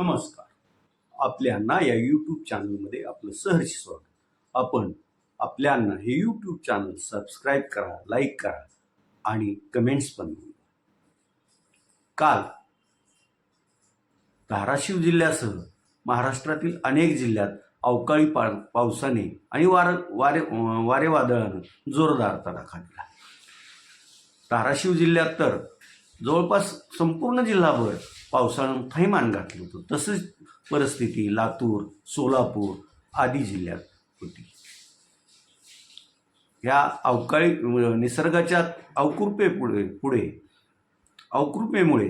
नमस्कार. आपल्यांना या यूट्यूब चॅनलमध्ये आपलं सहर्ष स्वागत. आपण आपल्यांना हे यूट्यूब चॅनल सबस्क्राईब करा लाईक करा आणि कमेंट्स पण काल धाराशिव जिल्ह्यासह महाराष्ट्रातील अनेक जिल्ह्यात अवकाळी पा पावसाने आणि वार वारे वारे वादळानं जोरदार तडाखा दिला. धाराशिव जिल्ह्यात तर जवळपास संपूर्ण जिल्हाभर पावसानं थैमान घातलं होतं. तसंच परिस्थिती लातूर सोलापूर आदी जिल्ह्यात होती. ह्या अवकाळी निसर्गाच्या अवकृपे पुढे पुढे अवकृपेमुळे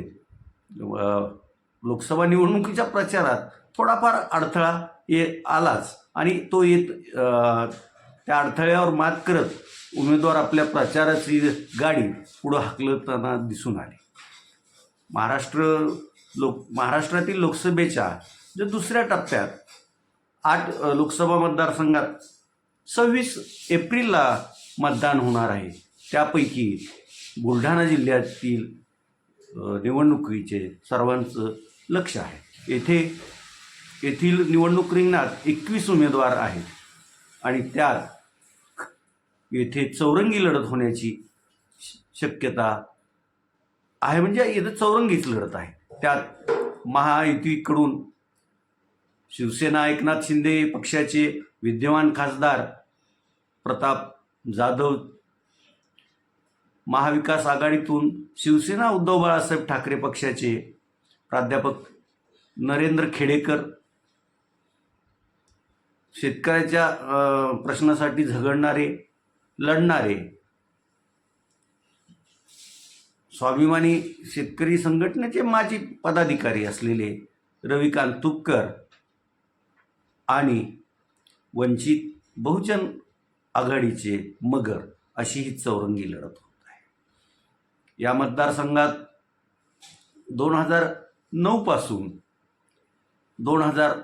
लोकसभा निवडणुकीच्या प्रचारात थोडाफार अडथळा ये आलाच. आणि तो येत त्या अडथळ्यावर मात करत उमेदवार आपल्या प्रचाराची गाडी पुढं हाकलताना दिसून आली. महाराष्ट्र लोक महाराष्ट्रातील लोकसभेच्या जे दुसऱ्या टप्प्यात आठ लोकसभा मतदारसंघात सव्वीस एप्रिलला मतदान होणार आहे. त्यापैकी बुलढाणा जिल्ह्यातील निवडणुकीचे सर्वांचं लक्ष आहे. येथे येथील निवडणूक रिंगणात एकवीस उमेदवार आहेत आणि त्यात येथे चौरंगी लढत होण्याची श- शक्यता आहे. म्हणजे इथं चौरंगीच लढत आहे. त्यात महायुतीकडून शिवसेना एकनाथ शिंदे पक्षाचे विद्यमान खासदार प्रताप जाधव महाविकास आघाडीतून शिवसेना उद्धव बाळासाहेब ठाकरे पक्षाचे प्राध्यापक नरेंद्र खेडेकर शेतकऱ्याच्या प्रश्नासाठी झगडणारे लढणारे स्वाभिमानी शेतकरी संघटनेचे माजी पदाधिकारी असलेले रविकांत तुपकर आणि वंचित बहुजन आघाडीचे मगर अशी ही चौरंगी लढत होत आहे. या मतदारसंघात दोन हजार नऊपासून दोन हजार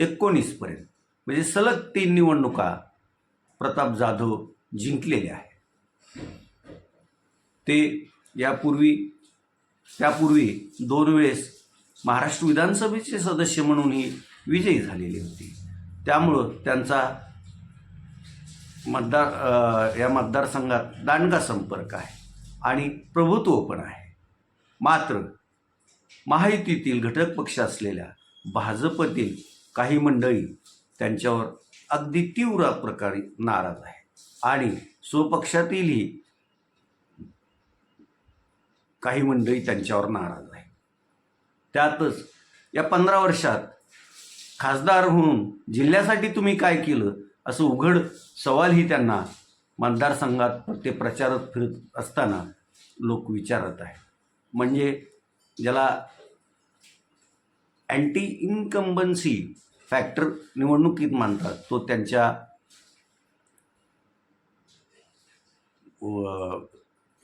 एकोणीसपर्यंत म्हणजे सलग तीन निवडणुका प्रताप जाधव जिंकलेले आहे ते यापूर्वी त्यापूर्वी दोन वेळेस महाराष्ट्र विधानसभेचे सदस्य म्हणूनही विजयी झालेले होते. त्यामुळं त्यांचा मतदार या मतदारसंघात दांडगा संपर्क आहे आणि प्रभुत्व पण आहे. मात्र महायुतीतील घटक पक्ष असलेल्या भाजपतील काही मंडळी त्यांच्यावर अगदी तीव्र प्रकारे नाराज आहे आणि स्वपक्षातीलही काही मंडळी त्यांच्यावर नाराज आहे त्यातच या पंधरा वर्षात खासदार होऊन जिल्ह्यासाठी तुम्ही काय केलं असं उघड सवालही त्यांना मतदारसंघात ते प्रचारात फिरत असताना लोक विचारत आहे म्हणजे ज्याला अँटी इन्कम्बन्सी फॅक्टर निवडणुकीत मानतात तो त्यांच्या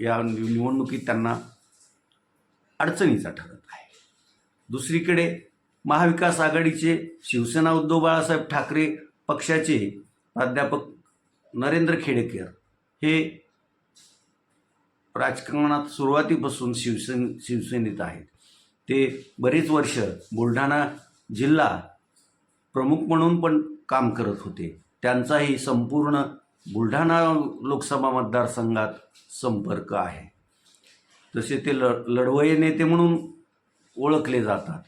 या निवडणुकीत त्यांना अडचणीचा ठरत आहे. दुसरीकडे महाविकास आघाडीचे शिवसेना उद्धव बाळासाहेब ठाकरे पक्षाचे प्राध्यापक नरेंद्र खेडेकर हे राजकारणात सुरुवातीपासून शिवसेन शिवसेनेत आहेत. ते बरेच वर्ष बुलढाणा जिल्हा प्रमुख म्हणून पण काम करत होते. त्यांचाही संपूर्ण बुलढाणा लोकसभा मतदारसंघात संपर्क आहे. तसे ते ल लढवये नेते म्हणून ओळखले जातात.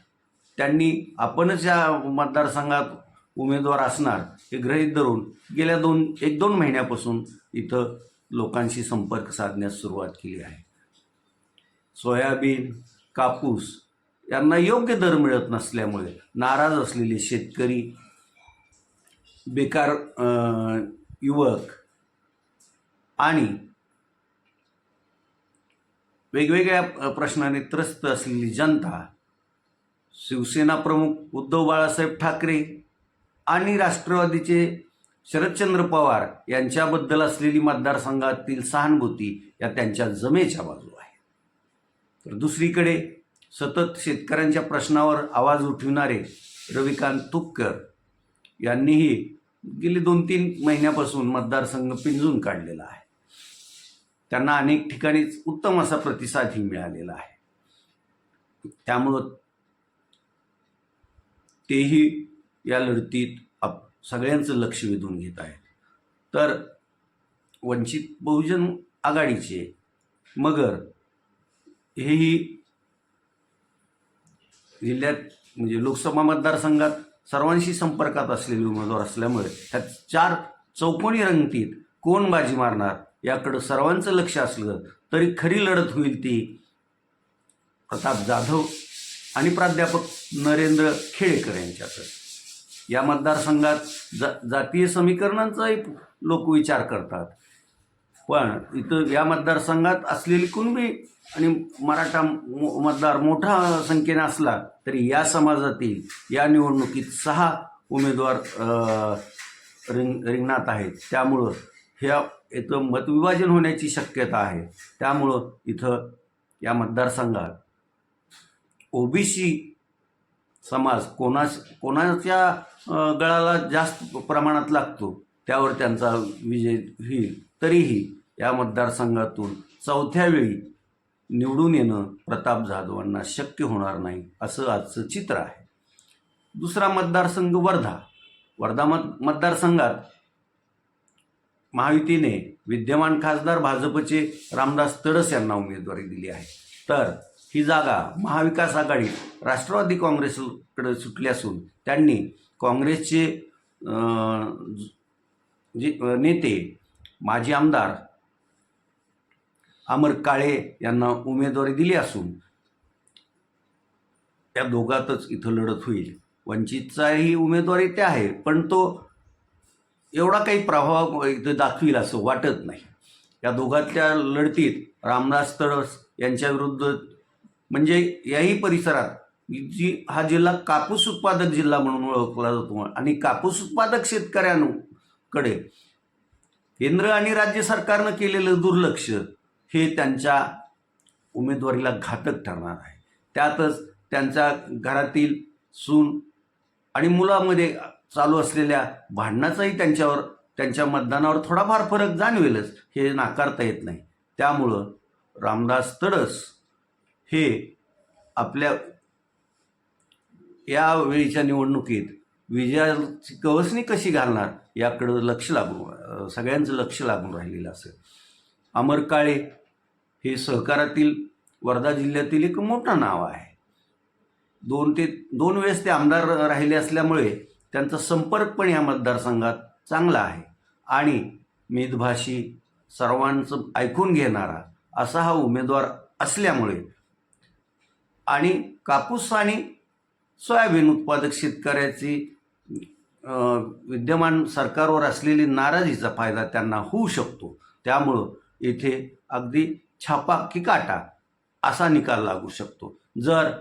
त्यांनी आपणच या मतदारसंघात उमेदवार असणार हे गृहीत धरून गेल्या दोन एक दोन महिन्यापासून इथं लोकांशी संपर्क साधण्यास सुरुवात केली आहे. सोयाबीन कापूस यांना योग्य दर मिळत नसल्यामुळे नाराज असलेले शेतकरी बेकार युवक आणि वेगवेगळ्या प्रश्नाने त्रस्त असलेली जनता शिवसेना प्रमुख उद्धव बाळासाहेब ठाकरे आणि राष्ट्रवादीचे शरदचंद्र पवार यांच्याबद्दल असलेली मतदारसंघातील सहानुभूती या त्यांच्या जमेच्या बाजू आहे. तर दुसरीकडे सतत शेतकऱ्यांच्या प्रश्नावर आवाज उठविणारे रविकांत तुपकर यांनीही गेली दोन तीन महिन्यापासून मतदारसंघ पिंजून काढलेला आहे. त्यांना अनेक ठिकाणीच उत्तम असा प्रतिसादही मिळालेला आहे. त्यामुळं तेही या लढतीत आप सगळ्यांचं लक्ष वेधून घेत आहेत. तर वंचित बहुजन आघाडीचे मगर हेही जिल्ह्यात म्हणजे लोकसभा मतदारसंघात सर्वांशी संपर्कात असलेले उमेदवार असल्यामुळे ह्या चार चौकोनी रंगतीत कोण बाजी मारणार? याकडं सर्वांचं लक्ष असलं तरी खरी लढत होईल ती. प्रताप जाधव आणि प्राध्यापक नरेंद्र खेडेकर यांच्यातच या मतदारसंघात जा जातीय समीकरणांचाही लोक विचार करतात. पण इथं या मतदारसंघात असलेली कुणबी आणि मराठा मो- मतदार मोठा संख्येने असला तरी या समाजातील या निवडणुकीत सहा उमेदवार रिंग रिंगणात आहेत. त्यामुळं ह्या इथं मतविभाजन होण्याची शक्यता आहे. त्यामुळं इथं या मतदारसंघात ओबीसी समाज कोणा कोणाच्या गळाला जास्त प्रमाणात लागतो त्यावर त्यांचा विजय होईल. तरीही या मतदारसंघातून चौथ्या वेळी निवडून येणं प्रताप जाधवांना शक्य होणार नाही असं आजचं चित्र आहे. दुसरा मतदारसंघ वर्धा. वर्धा मत मतदारसंघात महायुतीने विद्यमान खासदार भाजपचे रामदास तडस यांना उमेदवारी दिली आहे. तर ही जागा महाविकास आघाडी राष्ट्रवादी काँग्रेसकडे सुटली असून त्यांनी काँग्रेसचे जे नेते माजी आमदार अमर काळे यांना उमेदवारी दिली असून त्या दोघातच इथं लढत होईल. वंचितचाही उमेदवारी ते आहे पण तो एवढा काही प्रभाव दाखवील असं वाटत नाही. या दोघातल्या लढतीत रामदास तडस यांच्या विरुद्ध म्हणजे याही परिसरात जी हा जिल्हा कापूस उत्पादक जिल्हा म्हणून ओळखला जातो आणि कापूस उत्पादक शेतकऱ्यांकडे केंद्र आणि राज्य सरकारनं केलेलं दुर्लक्ष हे त्यांच्या उमेदवारीला घातक ठरणार आहे. त्यातच त्यांच्या घरातील सून आणि मुलामध्ये चालू असलेल्या भांडणाचाही त्यांच्यावर त्यांच्या मतदानावर थोडाफार फरक जाणवेलच हे नाकारता येत नाही. त्यामुळं रामदास तडस हे आपल्या या वेळीच्या निवडणुकीत विजयाची कवसणी कशी घालणार याकडं लक्ष लागून सगळ्यांचं लक्ष लागून राहिलेलं असेल. अमर काळे हे सहकारातील वर्धा जिल्ह्यातील एक मोठं नाव आहे. दोन ते दोन वेळेस ते आमदार राहिले असल्यामुळे त्यांचा संपर्क पण या मतदारसंघात चांगला आहे. आणि मितभाषी सर्वांचं ऐकून घेणारा असा हा उमेदवार असल्यामुळे आणि कापूस आणि सोयाबीन उत्पादक शेतकऱ्याची विद्यमान सरकारवर असलेली नाराजीचा फायदा त्यांना होऊ शकतो. त्यामुळं इथे अगदी छापा की काटा असा निकाल लागू शकतो. जर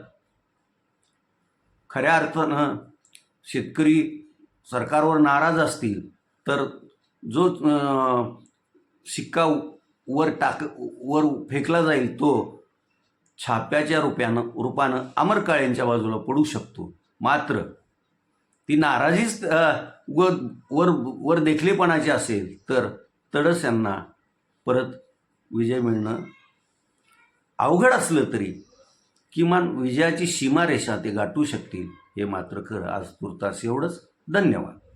खऱ्या अर्थानं शेतकरी सरकारवर नाराज असतील तर जो शिक्का वर टाक वर फेकला जाईल तो छाप्याच्या रुपयानं रूपानं अमर काळ्यांच्या बाजूला पडू शकतो. मात्र ती नाराजीच व वर वर वर देखलेपणाची असेल तर तडस यांना परत विजय मिळणं अवघड असलं तरी किमान विजयाची सीमारेषा ते गाठू शकतील. हे मात्र खरं. आज तुर्तास एवढंच. धन्यवाद.